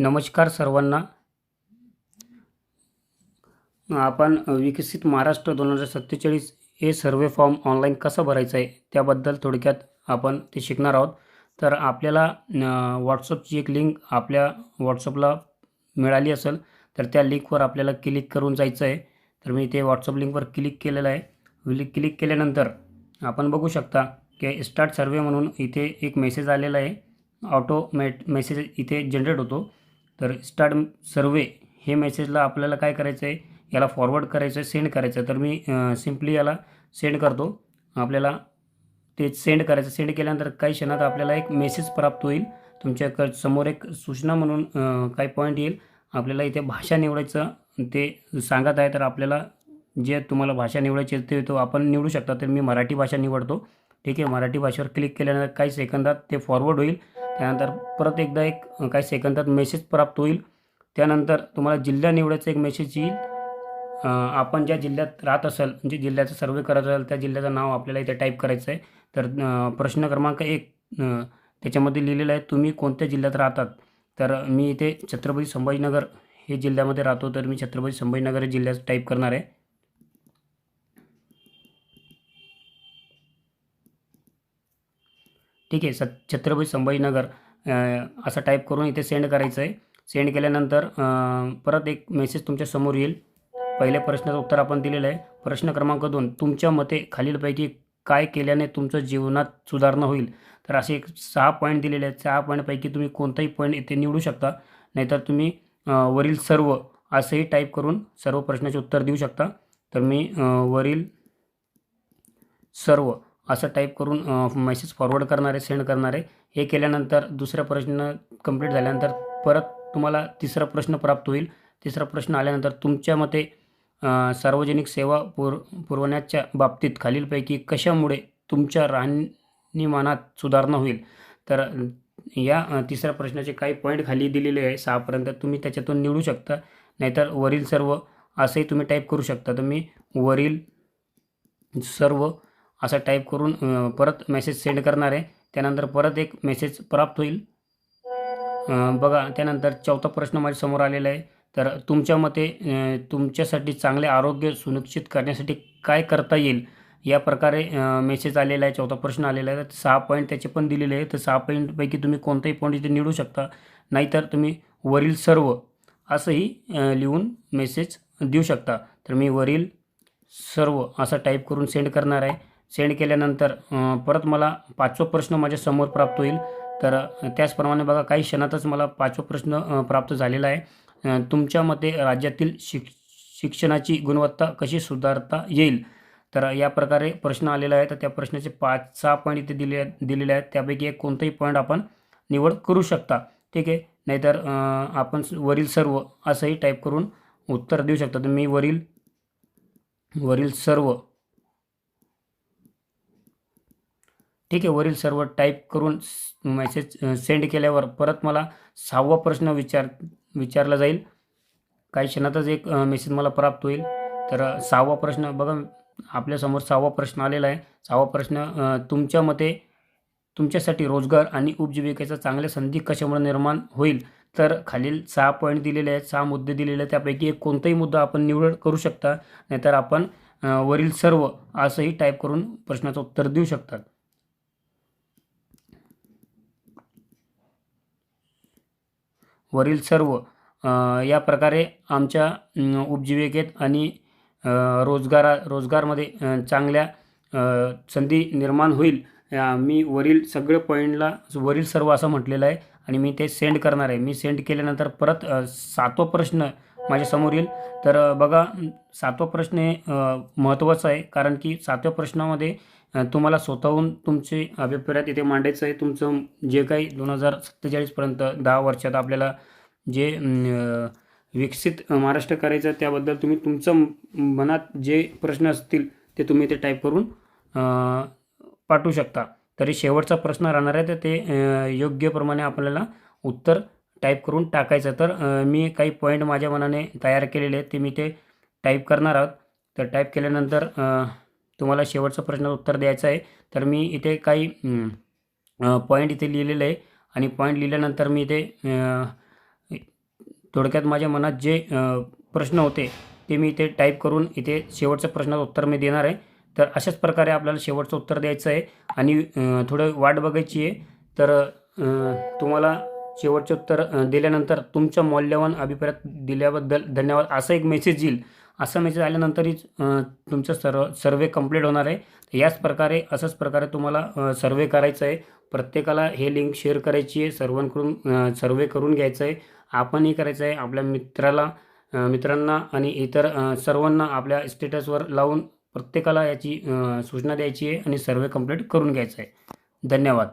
नमस्कार सर्वांना. आपण विकसित महाराष्ट्र दोन हजार सत्तेचाळीस हे सर्वे फॉर्म ऑनलाईन कसं भरायचं आहे त्याबद्दल थोडक्यात आपण ते शिकणार आहोत. तर आपल्याला व्हॉट्सअपची एक लिंक आपल्या व्हॉट्सअपला मिळाली असेल तर त्या लिंकवर आपल्याला क्लिक करून जायचं आहे. तर मी ते व्हॉट्सअप लिंकवर क्लिक केलेलं आहे. क्लिक क्लिक केल्यानंतर आपण बघू शकता की स्टार्ट सर्वे म्हणून इथे एक मेसेज आलेला आहे. ऑटोमेट मेसेज इथे जनरेट होतो. तर स्टार्ट सर्वे हे मेसेजला आपल्याला काय करायचं आहे याला फॉरवर्ड करायचं आहे सेंड करायचं आहे तर मी सिम्पली याला सेंड करतो. आपल्याला ते सेंड करायचं. सेंड केल्यानंतर काही क्षणात आपल्याला एक मेसेज प्राप्त होईल. तुमच्यासमोर एक सूचना म्हणून काही पॉईंट येईल. आपल्याला इथे भाषा निवडायचं. ते सांगत आहे तर आपल्याला जे तुम्हाला भाषा निवडायची ते तो आपण निवडू शकता. तर मी मराठी भाषा निवडतो. ठीक आहे मराठी भाषेवर क्लिक केल्यानंतर काही सेकंदात ते फॉरवर्ड होईल. त्यानंतर परत एकदा एक काही सेकंदात मेसेज प्राप्त होईल. त्यानंतर तुम्हाला जिल्हा निवडायचा एक मेसेज येईल. आपण ज्या जिल्ह्यात राहत असाल म्हणजे जिल्ह्याचा सर्वे करायचं असेल त्या जिल्ह्याचं नाव आपल्याला इथे टाईप करायचं आहे तर प्रश्न क्रमांक एक त्याच्यामध्ये लिहिलेलं आहे तुम्ही कोणत्या जिल्ह्यात राहतात? तर मी इथे छत्रपती संभाजीनगर हे जिल्ह्यामध्ये राहतो तर मी छत्रपती संभाजीनगर हे जिल्ह्यात टाईप करणार आहे. ठीक आहे. सत छत्रपती संभाजीनगर असं टाईप करून इथे सेंड करायचं आहे सेंड केल्यानंतर परत एक मेसेज तुमच्यासमोर येईल. पहिल्या प्रश्नाचं उत्तर आपण दिलेलं आहे. प्रश्न क्रमांक दोन तुमच्या मते खालीलपैकी काय केल्याने तुमचं जीवनात सुधारणा होईल? तर असे एक सहा पॉईंट दिलेले आहेत. सहा पॉईंटपैकी तुम्ही कोणताही पॉईंट इथे निवडू शकता. नाहीतर तुम्ही वरील सर्व असंही टाईप करून सर्व प्रश्नाचे उत्तर देऊ शकता. तर मी वरील सर्व असं टाईप करून मेसेज फॉरवर्ड करणार आहे सेंड करणार आहे हे केल्यानंतर दुसरा प्रश्न कंप्लीट झाल्यानंतर परत तुम्हाला तिसरा प्रश्न प्राप्त होईल. तिसरा प्रश्न आल्यानंतर तुमच्या मते सार्वजनिक सेवा पुर पुरवण्याच्या बाबतीत खालीलपैकी कशामुळे तुमच्या राहणीमानात सुधारणा होईल? तर या तिसऱ्या प्रश्नाचे काही पॉईंट खाली दिलेले आहे. सहापर्यंत तुम्ही त्याच्यातून निवडू शकता. नाहीतर वरील सर्व असंही तुम्ही टाईप करू शकता. तुम्ही वरील सर्व असं टाईप करून परत मेसेज सेंड करणार आहे. त्यानंतर परत एक मेसेज प्राप्त होईल. बघा त्यानंतर चौथा प्रश्न माझ्यासमोर आलेला आहे. तर तुमच्या मते तुमच्यासाठी चांगले आरोग्य सुनिश्चित करण्यासाठी काय करता येईल? या प्रकारे मेसेज आलेला आहे चौथा प्रश्न आलेला आहे. तर सहा पॉईंट त्याचे पण दिलेले आहे तर सहा पॉईंटपैकी तुम्ही कोणताही पॉईंट इथे निवडू शकता. नाहीतर तुम्ही वरील सर्व असंही लिहून मेसेज देऊ शकता. तर मी वरील सर्व असं टाईप करून सेंड करणार आहे. सेंड केल्यानंतर परत मला पाचवा प्रश्न माझ्यासमोर प्राप्त होईल. तर त्याचप्रमाणे बघा काही क्षणातच मला पाचवा प्रश्न प्राप्त झालेला आहे. तुमच्या मते राज्यातील शिक शिक्षणाची गुणवत्ता कशी सुधारता येईल? तर या प्रकारे प्रश्न आलेला आहे. तर त्या प्रश्नाचे पाच सहा पॉईंट इथे दिले दिलेले आहेत. त्यापैकी एक कोणताही पॉईंट आपण निवड करू शकता. ठीक आहे? नाहीतर आपण वरील सर्व असंही टाईप करून उत्तर देऊ शकता. तर मी वरील वरील सर्व ठीक आहे वरील सर्व टाईप करून मेसेज सेंड केल्यावर परत मला सहावा प्रश्न विचार विचारला जाईल. काही क्षणातच एक मेसेज मला प्राप्त होईल. तर सहावा प्रश्न बघा आपल्यासमोर सहावा प्रश्न आलेला आहे. सहावा प्रश्न तुमच्या मते तुमच्यासाठी रोजगार आणि उपजीविकेचा चांगल्या संधी कशामुळे निर्माण होईल? तर खालील सहा पॉईंट दिलेले आहेत सहा मुद्दे दिलेले आहेत. त्यापैकी एक कोणताही मुद्दा आपण निवड करू शकता. नाहीतर आपण वरील सर्व असंही टाईप करून प्रश्नाचं उत्तर देऊ शकतात. वरील सर्व या प्रकारे आमच्या उपजीविकेत आणि रोजगारा रोजगारमध्ये चांगल्या संधी निर्माण होईल. मी वरील सगळं पॉईंटला वरील सर्व असं म्हटलेलं आहे आणि मी ते सेंड करणार आहे. मी सेंड केल्यानंतर परत सातवा प्रश्न माझ्यासमोर येईल. तर बघा सातवा प्रश्न हे महत्त्वाचा आहे. कारण की सातव्या प्रश्नामध्ये तुम्हाला स्वतःहून तुमचे अभिप्राय इथे मांडायचं आहे. तुमचं जे काही दोन हजार सत्तेचाळीसपर्यंत दहा वर्षात आपल्याला जे विकसित महाराष्ट्र करायचं त्याबद्दल तुम्ही तुमचं मनात जे प्रश्न असतील ते तुम्ही ते टाईप करून पाठवू शकता. तरी शेवटचा प्रश्न राहणार आहे तर ते योग्यप्रमाणे आपल्याला उत्तर टाईप करून टाकायचं. तर मी काही पॉईंट माझ्या मनाने तयार केलेले आहेत ते मी ते टाईप करणार आहोत. तर टाईप केल्यानंतर तुम्हाला शेवटचं प्रश्नाचं उत्तर द्यायचं आहे. तर मी इथे काही पॉईंट इथे लिहिलेलं आहे. आणि पॉईंट लिहिल्यानंतर मी इथे थोडक्यात माझ्या मनात जे प्रश्न होते ते मी इथे टाईप करून इथे शेवटचं प्रश्नाचं उत्तर मी देणार आहे. तर अशाच प्रकारे आपल्याला शेवटचं उत्तर द्यायचं आहे. आणि थोडं वाट बघायची आहे. तर तुम्हाला शेवटचे उत्तर दिल्यानंतर तुमच्या मौल्यवान अभिप्राय दिल्याबद्दल धन्यवाद. असा एक मेसेज येईल. असा मेसेज आल्यानंतरच तुमचं सर्व सर्वे कंप्लीट होणार आहे. याच प्रकारे असंच प्रकारे तुम्हाला सर्वे करायचं आहे. प्रत्येकाला हे लिंक शेअर करायची आहे. सर्वांकडून सर्वे करून घ्यायचं आहे. आपणही करायचं आहे. आपल्या मित्राला मित्रांना आणि इतर सर्वांना आपल्या स्टेटसवर लावून प्रत्येकाला याची सूचना द्यायची आहे आणि सर्वे कंप्लीट करून घ्यायचं आहे. धन्यवाद.